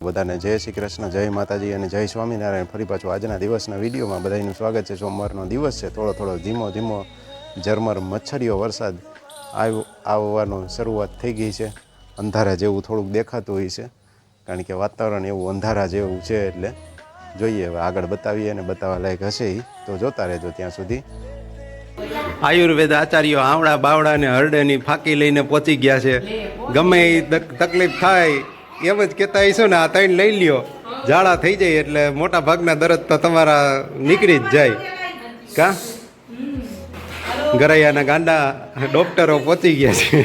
બધાને જય શ્રી કૃષ્ણ, જય માતાજી અને જય સ્વામિનારાયણ. ફરી પાછું આજના દિવસના વિડીયોમાં બધાનું સ્વાગત છે. સોમવારનો દિવસ છે. થોડો થોડો ધીમો ધીમો ઝરમર મચ્છરીઓ વરસાદ આવ આવવાનો શરૂઆત થઈ ગઈ છે. અંધારા જેવું થોડુંક દેખાતું હોય છે. કારણ કે વાતાવરણ એવું અંધારા જેવું છે એટલે જોઈએ હવે આગળ બતાવીએ અને બતાવવા લાયક હશે એ તો જોતા રહેજો ત્યાં સુધી. આયુર્વેદ આચાર્યો આવડા બાવડા ને હરડેની ફાંકી લઈને પહોંચી ગયા છે. ગમે તકલીફ થાય એમ જ કહેતા હશો ને, આ ત્રણ લઈ લ્યો. ઝાડા થઈ જાય એટલે મોટા ભાગના દરદ તો તમારા નીકળી જ જાય. કા? ગરૈયાના ગાંડા ડોક્ટરો પહોંચી ગયા છે.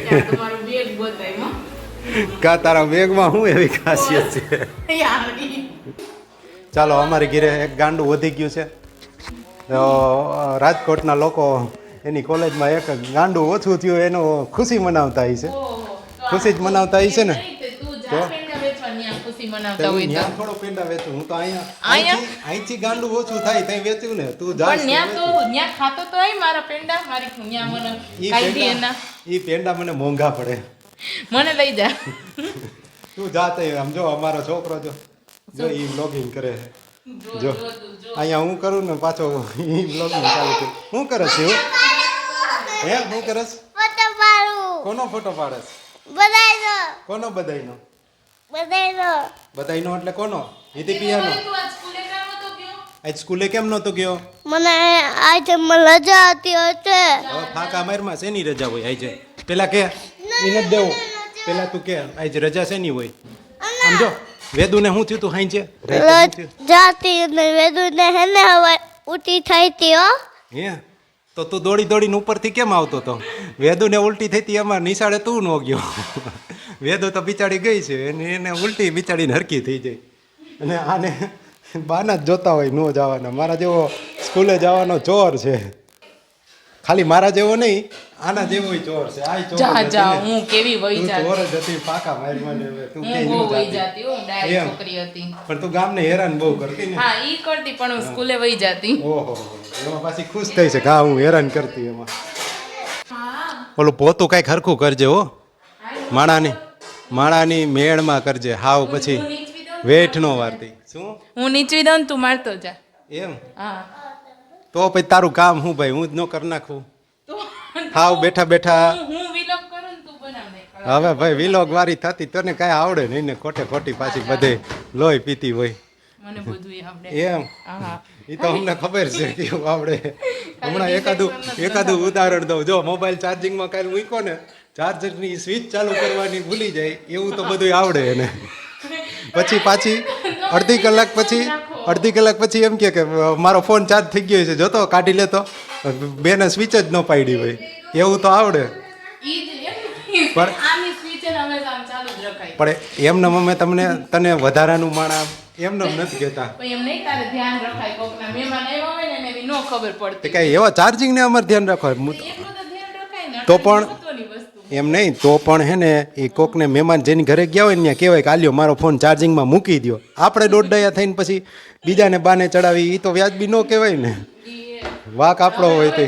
કા, તારા બેગમાં શું એવી ખાસિયત છે? ચાલો, અમારી ઘીરે એક ગાંડું વધી ગયું છે. તો રાજકોટના લોકો એની કોલેજમાં એક ગાંડું ઓછું થયું, એનો ખુશી મનાવતા છે ખુશી જ મનાવતા છે ને? તું ખુશી મનાવતા હોય તો. થોડો પેંડા વેચું. હું તો અહીંયા અહીંયા? અહીંથી- ગાંડું ઓછું થાય ત્યાં વેચ્યું ને. તું જા પણ ન્યા તો ન્યા ખાતો તો આય મારા પેંડા. મારી ન્યા મને કાઢી એના. ઈ પેંડા મને મોંઘા પડે. મને લઈ જા. તું જા તે સમજો અમારો છોકરો જો. જો ઈ બ્લોગિંગ કરે છે. જો અહીંયા હું કરું ને પાછો ઈ બ્લોગિંગ ચાલુ કરું. હું કરે છે હે હું કરે છે? ફોટો પાડું. કોનો ફોટો પાડસ બધાયનો. કોનો બધાયનો? બધાયનો. બધાયનો એટલે કોનો? હિતી પિયાનો. આજ સ્કૂલે કામ નહોતો ગયો? મને આજે રજા હતી એટલે ફાંકા મારમાં શેની રજા હોય આજે? પેલા કે એને દેવું. પેલા તું કે આજે રજા શેની હોય? આમ જો વેદુને શું થયું તું હાઈ છે જાતી ને વેદુને હેને હવે ઉટી થઈ હતી હો. હે? તો તું દોડી દોડીને ઉપરથી કેમ આવતો તો? વેદુને ઉલટી થઈ હતી અમાર નિશાળે તું ન ગયો. વેદુ તો બિચારી ગઈ છે અને એને ઉલટી બિચારીને હરકી થઈ જાય અને આને બાના જ જોતા હોય ન જવાના. મારા જેવો સ્કૂલે જવાનો ચોર છે. ખાલી મારા જેવો નહીં આના જેવો ચોર છે. આ ચોર જા જા હું કેવી વહી જાતી? ચોર જ હતી પાકા મારી મને તું કે હું વહી જાતી? હું ડાયરી એમ. છોકરી હતી. પણ તું ગામને હેરાન બહુ કરતી ને. હા ઈ કરતી પણ હું સ્કૂલે વહી જાતી. ઓહો એમાં પાછી ખુશ થઈ છે હા હું હેરાન કરતી એમાં. ઓલું પોતું કાંઈક હરખું કરજે હો માણાની. માણાની મેળમાં કરજે. હાવ પછી વેઠ નો વારતી. શું? હું નીચવી દઉં તું મારતો જા. એમ? હા. તો પછી તારું કામ હું ભાઈ? હું જ ન કરી નાખું. હાવ બેઠા બેઠા. હું હું કરું તું બનાવ હવે ભાઈ વિલોગ વારી થતી તને કાંઈ આવડે નહીં ને ખોટે ખોટી પાછી બધે લોહી પીતી હોય. મને બધું આવડે. એમ? એ તો અમને ખબર છે કેવું આવડે. હમણાં એકાદું એકાદું ઉદાહરણ દઉં. જો મોબાઈલ ચાર્જિંગમાં કાંઈ મૂકો ને ચાર્જરની સ્વિચ ચાલુ કરવાની ભૂલી જાય એવું તો બધું આવડે એને. પછી પાછી અડધી કલાક પછી અડધી કલાક પછી એમ કે મારો ફોન ચાર્જ થઈ ગયો છે જોતો કાઢી લેતો. બેને સ્વિચ જ ન પાડી હોય એવું તો આવડે. પણ- એમને અમે તમને તને વધારાનું માણા એમને નથી કહેતા. ને નો કાંઈ એવા ચાર્જિંગને અમારે ધ્યાન રાખો તો- ને પણ- એમ નહીં, તો પણ હે ને, એ કોકને મહેમાન જેની ઘરે ગયા હોય ને ત્યાં કહેવાય કે આલ્યો, મારો ફોન ચાર્જિંગમાં મૂકી દો આપણે દોઢ ડયા થઈને પછી બીજાને બાને ચડાવી એ તો વ્યાજબી ન કહેવાય ને. વાક આપણો હોય તે.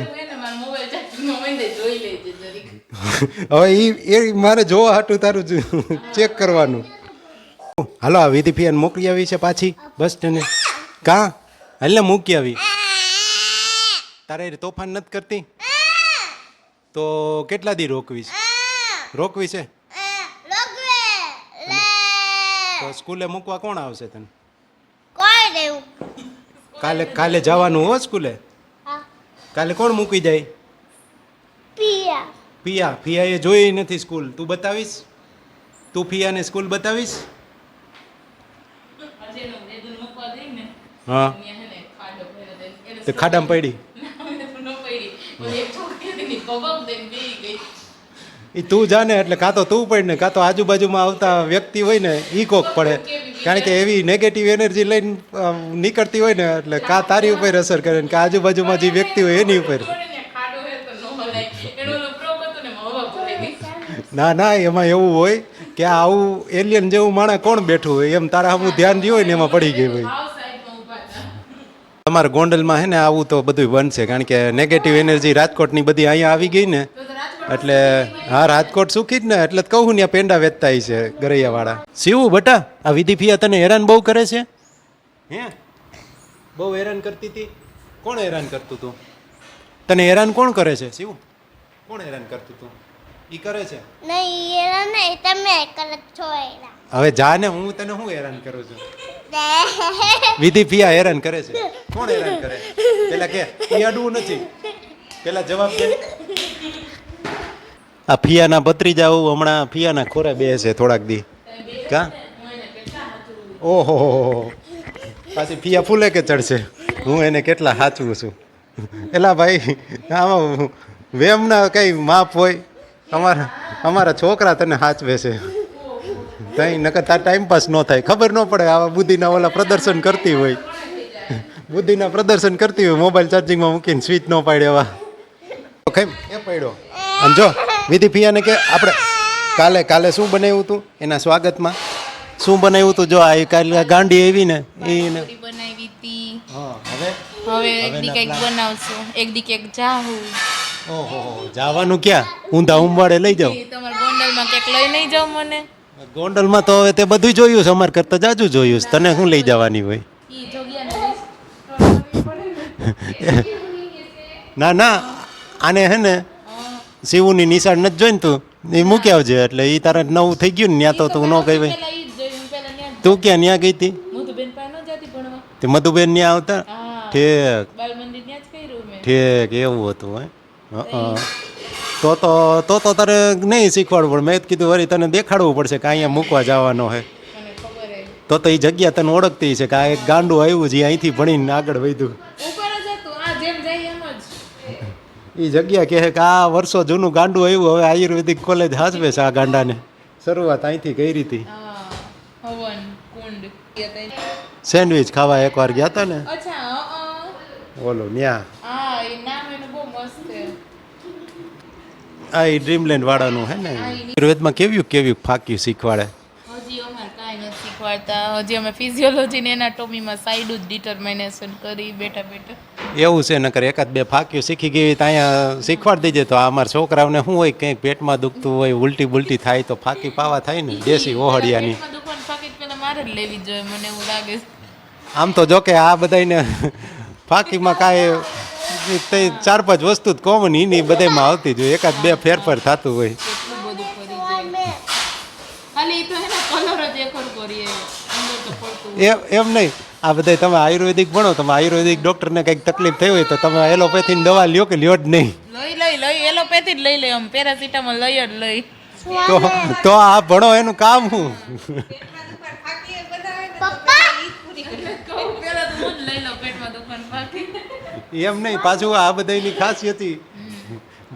હવે એ એ મારે જોવા હાટું તારું ચેક કરવાનું. હાલો, આ વિધિ ફિયાન મોકલી આવી છે પાછી, બસ સ્ટેન્ડે કાં? હાલને મૂકી આવી. તારે તોફાન નથી કરતી? તો કેટલા દી રોકવીશ? રોકવી છે? તો સ્કૂલે મૂકવા કોણ આવશે તને? કાલે કાલે જવાનું હો સ્કૂલે? કાલે કોણ મૂકી જાય? પિયા. પિયા. પિયાએ જોઈ નથી સ્કૂલ. તું બતાવીશ? તું ફિયાને સ્કૂલ બતાવીશ? હા. ત્યાં હે ને ખાડો ભર્યો તો તે ખાડામાં પડી એ તું જાને એટલે કાં તો તું પડે ને કાં તો આજુબાજુમાં આવતા વ્યક્તિ હોય ને એ કોક પડે. કારણ કે એવી નેગેટિવ એનર્જી લઈને નીકળતી હોય ને એટલે કાં તારી ઉપર અસર કરે ને કાં આજુબાજુમાં જે વ્યક્તિ હોય એની ઉપર. ને ન એમાં એવું હોય કે આવું એલિયન જેવું માણસ કોણ બેઠું હોય? એમ તારા આવું ધ્યાન રહ્યું હોય ને એમાં પડી ગયું હોય. તમારા ગોંડલમાં હે ને આવું તો બધું બનશે કારણ કે નેગેટિવ એનર્જી રાજકોટની બધી અહીંયા આવી ગઈ ને. એટલે હા રાજકોટ સુખી જ ને એટલે જ કહું ને પેંડા વેચતા છે ગરૈયાવાળા. શિવું બટા આ વિધિ ફિયા તને હેરાન બહુ કરે છે? હે? બહુ હેરાન કરતી હતી કોણ હેરાન કરતું તું? તને હેરાન કોણ કરે છે શિવ? કોણ હેરાન કરતું તું? ઈ કરે છે? નહીં હેરાન નહીં તમે કરત છો હેરાન હવે જા ને હું તને હું હેરાન કરું છું? વિધિ ફિયા હેરાન કરે છે. કોણ હેરાન કરે? પેલા કે ઈ અડવું નથી. પેલા જવાબ દે. આ ફિયાના ભત્રીજા હું હમણાં ફિયાના ખોરે બે છે થોડાક દી. કા? ઓહો પાછી ફિયા ફૂલે કે ચડશે? હું એને કેટલા સાચવું છું? એલા ભાઈ, આમાં વેમના કંઈ માપ હોય? અમારા અમારા છોકરા તને સાચવે છે. તઈ નકર તાર ટાઈમ પાસ ન થાય. ખબર ન પડે આવા બુદ્ધિના ઓલા પ્રદર્શન કરતી હોય. બુદ્ધિના પ્રદર્શન કરતી હોય મોબાઈલ ચાર્જિંગમાં મૂકીને સ્વિચ ન પાડે એવા. કેમ? એ પડ્યો? અને જો વિધિ પિયાને કે આપણે કાલે કાલે શું બનાવ્યું હતું એના સ્વાગતમાં? શું બનાવ્યું હતું? જો આ એ કાલે ગાંડી આવી ને એને બનાવી હતી. હવે હવે એક દી કંઈક બનાવશું. એક દી કંઈક જાહું. ઓહો જવાનું ક્યાં? ઊંધા ઉંબાડે લઈ જાવ એ તમારા ગોંડલમાં કંઈક લઈ નહીં જાવ મને. ગોંડલમાં તો હવે તે બધું જોયું છે અમારે કરતા જાજુ જોયું છે. તને શું લઈ જવાની હોય? ના ના. આને હે ને શિવુની નિશાળ નથી જોઈને તું. એ મૂકી આવજે એટલે એ તારે નવું થઈ ગયું ને ત્યાં તો તું ન કહી તું ક્યાં ત્યાં ગઈ હતી? તે મધુબેન ત્યાં આવતા? ઠેક. ઠીક એવું હતું હે. તો તો તો તો તારે નહીં શીખવાડવું પડે. મેં કીધું વળી તને દેખાડવું પડશે કે અહીંયા મૂકવા જવાનો હે. હે. તો તો એ જગ્યા તને ઓળખતી છે કે આ એક ગાંડું આવ્યું છે અહીંથી ભણીને આગળ વધ્યું ઉપર જ હતું આ જેમ જાય એમ જ એ જગ્યા કહે કે આ વર્ષો જૂનું ગાંડું આવ્યું હવે આયુર્વેદિક કોલેજ હાજવે છે આ ગાંડાને. શરૂઆત અહીંથી કરી હતી સેન્ડવિચ ખાવા એકવાર ગયા હતા ને. ઓલો ન્યા. આ એ ડ્રીમલેન્ડ વાળાનું હે ને? આયુર્વેદમાં કેવ્યું કેવ્યું ફાક્યું શીખવાડે? હજી કાંઈ નથી શીખવાડતા. હજી અમે ફિઝિયોલોજી ને એનાટોમીમાં સાઈડ જ ડિટર્મિનેશન કરી બેઠા બેઠા. એવું છે નકર એકાદ બે ફાક્યું શીખી ગઈ તો અહીંયા શીખવાડી દેજે. તો આ અમારા છોકરાઓને શું હોય કંઈક પેટમાં દુખતું હોય ઉલટી બુલટી થાય તો ફાકી પાવા થાય ને દેશી છે. આમ તો જો કે આ બધાને ફાકીમાં કાંઈ તે ચાર પાંચ વસ્તુ જ કોમન એની બધામાં આવતી જ હોય. એકાદ બે ફેરફાર થતું હોય. ખાલી તો કલર જ એકર કરીએ. અંદર તો પડતું એ એમ નહીં. આ બધા તમે આયુર્વેદિક ભણો તમે આયુર્વેદિક ડૉક્ટરને કંઈક તકલીફ થઈ હોય તો તમે એલોપેથીની દવા લ્યો કે લ્યો જ નહીં. લઈ લઈ લઈ એલોપેથી જ લઈ લઈ આમ. પેરાસિટામોલ લઈ જ લઈ. તો તો આ ભણો એનું કામ હું? એમ નહીં પાછું આ બધાની ખાસિયત.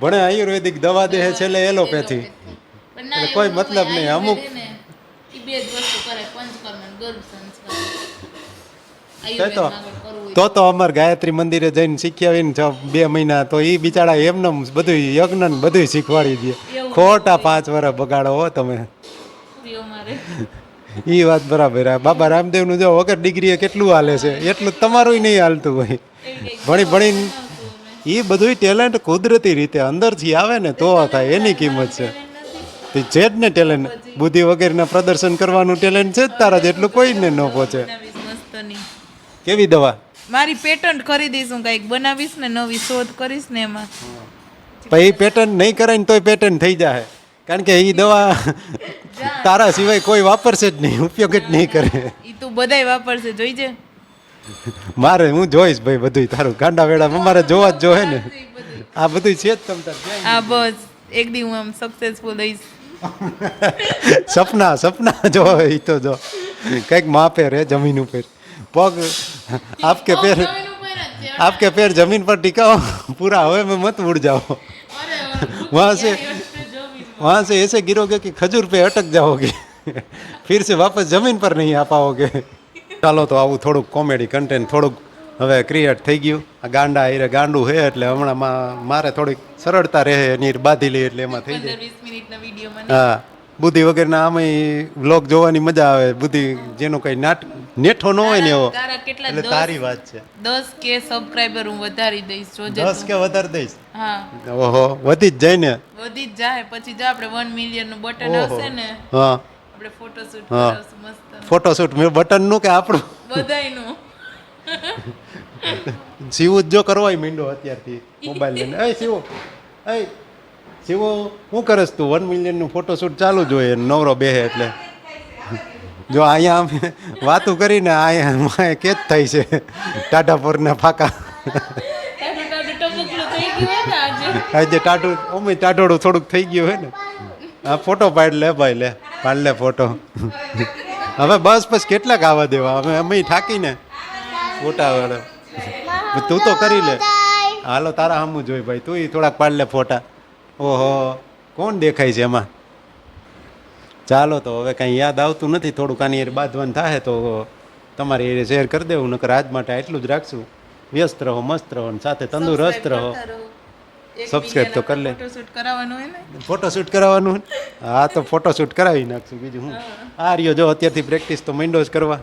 ભણે આયુર્વેદિક દવા દે છે છેલ્લે એલોપેથી. એટલે કોઈ મતલબ નહીં, અમુક- બે જ વસ્તુ કરે પંચકર્મ ગર્ભ સંસ્કાર તો તો તો અમાર ગાયત્રી મંદિરે જઈને શીખી આવીને બે મહિના તો એ બિચારા એમને બધું યજ્ઞ ને બધું શીખવાડી દે. ખોટા પાંચ વર્ષ બગાડો હો તમે. એ વાત બરાબર બાબા રામદેવનું જો વગર ડિગ્રીએ કેટલું હાલે છે? એટલું તમારું નહીં હાલતું હોય. ભણી ભણી એ બધું ટેલેન્ટ કુદરતી રીતે અંદરથી આવે ને તો થાય એની કિંમત છે. તે છે જ ને ટેલેન્ટ બુદ્ધિ વગેરેના પ્રદર્શન કરવાનું ટેલેન્ટ છે જ તારા જેટલું કોઈને ન પહોંચે. કેવી દવા? મારી પેટન્ટ ખરીદીશ હું કંઈક. બનાવીશ ને નવી શોધ કરીશ ને એમાં. પછી પેટન્ટ નહીં કરાય ને તોય પેટન્ટ થઈ જાય કારણ કે એ દવા તારા સિવાય કોઈ વાપરશે જ નહીં ઉપયોગ જ નહીં કરે. એ તું બધાય વાપરશે. જોઈજે મારે હું જોઈશ ભાઈ બધું તારું ગાંડા વેળામાં મારે જોવા જ જોહે ને. આ બધું છે જ તમ તાર. આ બસ. એક દી હું આમ સક્સેસફુલ થઈશ સપના સપના જો એ તો જો. કંઈક માપે રે જમીન ઉપર. પગ આપકે પેર आपके पैर जमीन पर टिका हो पूरा हवा में मत उड़ जाओ वहाँ से वहाँ से ऐसे गिरोगे कि खजूर पे अटक जाओगे फिर से वापस जमीन पर नहीं आ पाओगे ચાલો તો આવું થોડુંક કોમેડી કન્ટેન્ટ થોડુંક હવે ક્રિએટ થઈ ગયું આ ગાંડા એ ગાંડું છે એટલે હમણાં મા- મારે થોડીક સરળતા રહે એની બાંધી લઈએ એટલે એમાં થઈ જાય પંદર વીસ મિનિટના વિડીયોમાં હા બુદ્ધિ વગરના આમાં વ્લોગ જોવાની મજા આવે. બુદ્ધિ જેનો કઈ નાટ નેઠો ન હોય ને એવો. એટલે તારી વાત છે. દસ કે સબસ્ક્રાઇબર હું વધારી દઈશ જોજે દસ કે વધારે દઈશ? હા. ઓહો વધી જ જાય ને. વધી જ જાય. પછી જો આપણે વન મિલિયનનું બટન. આવશે ને હા. આપણે ફોટોશૂટ મસ્ત. ફોટોશૂટ મેં બટનનું કે આપણું? બધાયનું. શિવું જ જો કરવાય મીંડો અત્યારથી મોબાઈલ લઈને. એ શિવો. એ શિવો શું કરસ તું વન મિલિયનનું ફોટોશૂટ ચાલુ જ હોય નવરો બેહે એટલે. જો અહીંયા અમે વાતું કરીને અહીંયા કેચ થાય છે. ટાટાપુરના ફાકા. આજે. ટાટું અમે ટાટોડું થોડુંક થઈ ગયું હોય ને. આ ફોટો પાડ લે ભાઈ લે. પાડ લે ફોટો. હવે બસ બસ કેટલાક આવવા દેવા. અમે અમે થાકીને ફોટા વાળો તું તો કરી લે. હાલો તારા સામું જોઈ ભાઈ. તું થોડાક પાડ લે ફોટા. ઓહો કોણ દેખાય છે એમાં? ચાલો તો હવે કાંઈ યાદ આવતું નથી થોડુંક આની હારે બાંધવાનું થાય તો તમારી હારે શેર કરી દેવું નકર આજ માટે આટલું જ રાખશું. વ્યસ્ત રહો મસ્ત રહો અને સાથે તંદુરસ્ત રહો. સબસ્ક્રાઇબ તો કરી લે. ફોટોશૂટ કરાવવાનું હા તો ફોટોશૂટ કરાવી નાખશું બીજું હું? આ રહ્યો જો અત્યારથી પ્રેક્ટિસ તો મંડો જ કરવા.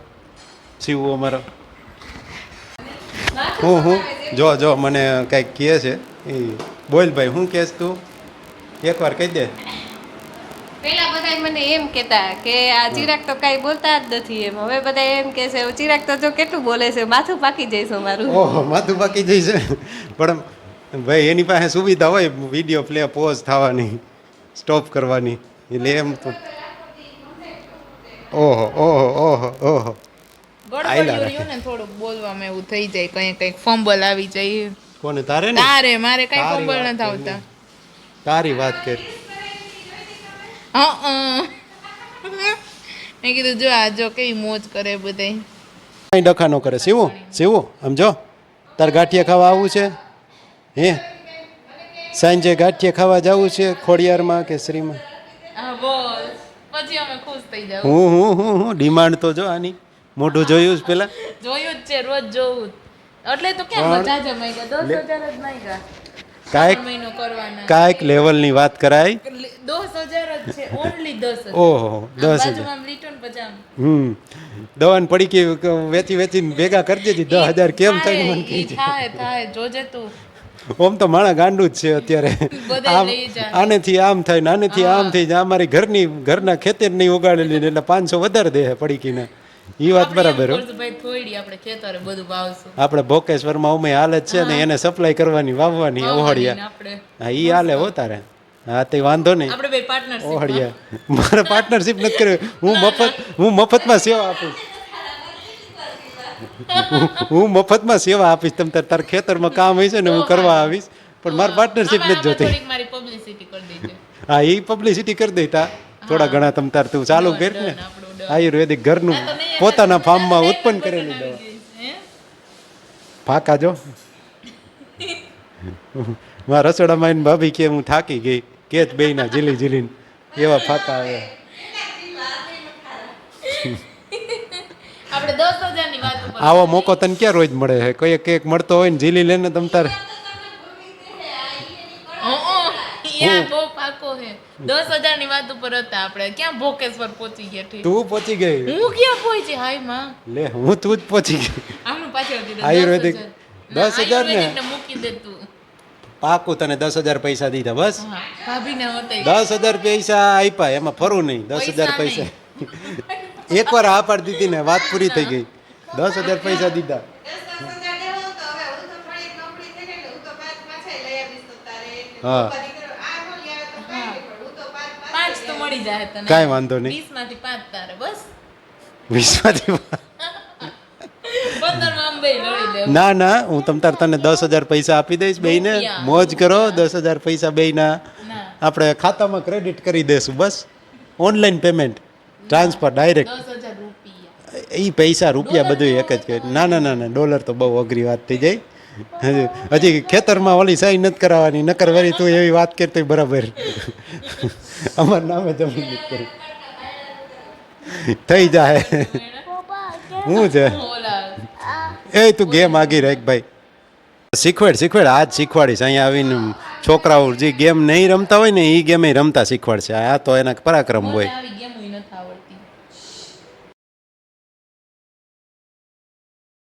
સીવું અમારો. હું હું? જો જો મને કંઈક કહે છે. એ બોલ ભાઈ હું કહેશ તું? એકવાર કહી દે. પેલા બધા મને એમ કેતા કે આ ચિરાગ તો કઈ બોલતા જ નથી એમ. હવે બધા એમ કે છે ચિરાગ તો જો કેટલું બોલે છે માથું પાકી જઈશું મારું ઓહો માથું પાકી જઈ પણ ભાઈ એની પાસે સુવિધા હોય વીડિયો પ્લે પોઝ થવાની સ્ટોપ કરવાની. એટલે એમ તો ઓહો ઓહો ઓહો ઓહો. થોડુંક બોલવામાં એવું થઈ જાય કઈ કંઈક ફંબલ આવી જાય. કોને તારે ને? તારે મારે કઈ ફંબલ નથી આવતા. તારી વાત કર હા મેં કીધું જો આ જો કેવી મોજ કરે બધે કઈ ડખા ન કરે. સીવું સીવું સમજો? તાર ગાંઠિયા ખાવા આવવું છે? હે? સાંજે ગાંઠિયા ખાવા જવું છે ખોડિયારમાં કે શ્રીમાં? હું હું હું હું ડિમાન્ડ તો જો આની. મોઢું જોયું જ પેલા? જોયું જ છે રોજ જોવું એટલે તો કેમ મજા જમાઈ ગયા? દસ હજાર જ માંગ્યા કાંઈક મહિનો કરવાના કાંઈક લેવલની વાત કરાય. દસ જ છે ઓનલી દસ ઓહો દસ હજાર. હમ. દવાન પડી કે વેચી વેચીને ભેગા કરી દેજી દસ હજાર કેમ થાય મને થાય જોજે તું. ઓમ તો માણા ગાંડું જ છે અત્યારે. આમ આનેથી આમ થાય ને આનેથી આમ થઈ જાય. અમારી ઘરની ઘરના ખેતર નહીં ઉગાડેલી એટલે પાંચસો વધારે દે પડીકીને એ વાત બરાબર આપણે ભોકેશ્વરમાં અમે હાલે જ છે ને એને સપ્લાય કરવાની વાવવાની ઓહળિયા. હા એ હાલે હો તારે. હા તે વાંધો નહીં. આપણે બે પાર્ટનરશિપ ઓહળિયા. મારે પાર્ટનરશિપ નથી કર્યું હું મફત હું મફતમાં સેવા આપીશ હું મફતમાં સેવા આપીશ તમ તાર તાર ખેતરમાં કામ હોય છે ને હું કરવા આવીશ. પણ મારે પાર્ટનરશિપ નથી જોતી. હા એ પબ્લિસિટી કરી દેતા થોડા ઘણા તમ તાર તું ચાલુ કર ને. આયુર્વેદિક ઘરનું પોતાના ફાર્મમાં ઉત્પન્ન કરેલી દવા. ફાકા જો મારા રસોડામાં એને ભાભી કે હું થાકી ગઈ કે જ બેયના ઝીલી ઝીલીને એવા ફાકા આવે. આવો મોકો તને ક્યાં રોજ મળે છે? કોઈ કેક મળતો હોય ને ઝીલી લેને તમ તારે યા બહુ પાકો હે દસ હજારની વાત ઉપર હતા આપણે. ક્યાં ભોકેશ્વર પહોંચી ગયા ઠીક. તું પહોંચી ગઈ? હું ક્યાં પહોંચી? હાયમાં. લે હું તું જ પહોંચી ગઈ. આનું પાછળ દીધું આયુર્વેદિક. દસ દસ હજાર ને? મૂકી દે તું. પાકું તને દસ હજાર પૈસા દીધા બસ? હા દસ હજાર પૈસા આપ્યા એમાં ફરવું નહીં. દસ હજાર પૈસા. એકવાર આ પાડી દીધી ને વાત પૂરી થઈ ગઈ. દસ હજાર પૈસા દીધા. હા પાંચ તો મળી જાય તને. કાંઈ વાંધો નહીં. 20 માંથી 5 તારે બસ? વીસમાંથી પંદરમાં અંબે લડી દે ના ના હું તમ તાર તને દસ હજાર પૈસા આપી દઈશ બેયને. મોજ કરો દસ હજાર પૈસા બેયના. ના. આપણે ખાતામાં ક્રેડિટ કરી દેશું બસ. ઓનલાઈન પેમેન્ટ ટ્રાન્સફર ડાયરેક્ટ એ પૈસા રૂપિયા બધું એક જ ના ના ના ના ડોલર તો બહુ અઘરી વાત થઈ જાય. હજી હજી ખેતરમાં ઓલી સહી નથી કરાવવાની નકર વળી તું એવી વાત કરતો બરાબર. અમાર નામે થઈ જાય શું છે એ તું ગેમ આગી રાખ ભાઈ શીખવાડ શીખવાડ આજ શીખવાડીશ અહીંયા આવીને છોકરાઓ જે ગેમ નહીં રમતા હોય ને એ ગેમે રમતા શીખવાડશે આ તો એના પરાક્રમ હોય